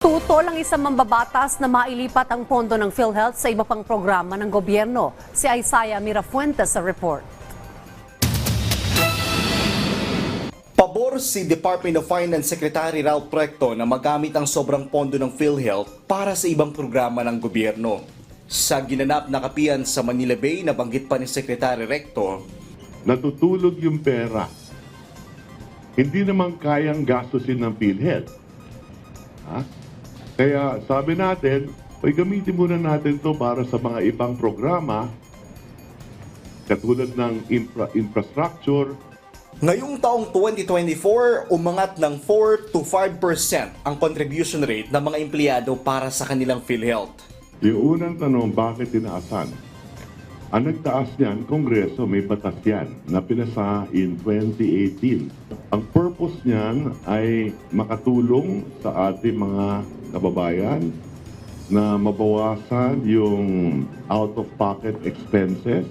Tutol ang isang mambabatas na mailipat ang pondo ng PhilHealth sa iba pang programa ng gobyerno. Si Isaiah Mirafuentes sa report. Pabor si Department of Finance Secretary Ralph Recto na magamit ang sobrang pondo ng PhilHealth para sa ibang programa ng gobyerno. Sa ginanap na kapiyan sa Manila Bay, nabanggit pa ni Secretary Recto, natutulog yung pera. Hindi naman kayang gastusin ng PhilHealth. Ha? Kaya sabi natin, ay gamitin muna natin to para sa mga ibang programa katulad ng infra- infrastructure, Ngayong taong 2024, umangat ng 4 to 5% ang contribution rate ng mga empleyado para sa kanilang PhilHealth. Yung unang tanong, bakit tinaasan? Ang nagtaas niyan, Kongreso, may batas yan na pinasa in 2018. Ang purpose niyan ay makatulong sa ating mga kababayan na mabawasan yung out-of-pocket expenses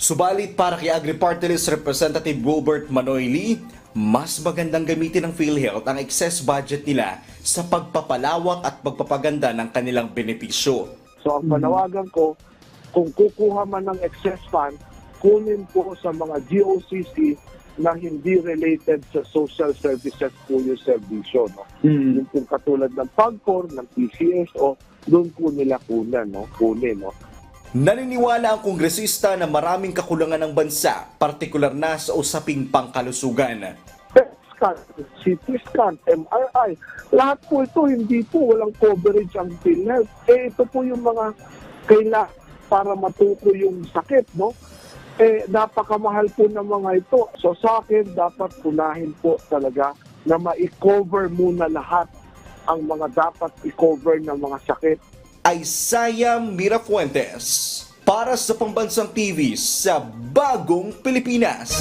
Subalit para kay Agri-Party List Representative Wilbert Manoy Lee, mas magandang gamitin ng PhilHealth ang excess budget nila sa pagpapalawak at pagpapaganda ng kanilang benepisyo. So ang panawagan ko, kung kukuha man ng excess fund, kunin po sa mga GOCC na hindi related sa social services po yung servisyo. No? Yung po katulad ng PAGCOR, ng PCS, o doon po nila kunan, no? kunin. No? Naniniwala ang kongresista na maraming kakulangan ng bansa, partikular na sa usaping pangkalusugan. PET CT scan, MRI, lahat po ito, hindi po walang coverage ang PhilHealth. Eh, ito po yung mga kailangan para matuko yung sakit, no? Eh, napakamahal po ng mga ito. So sa akin, dapat punahin po talaga na ma-cover muna lahat ang mga dapat i-cover ng mga sakit Isaiah Mirafuentes para sa Pambansang TV sa Bagong Pilipinas.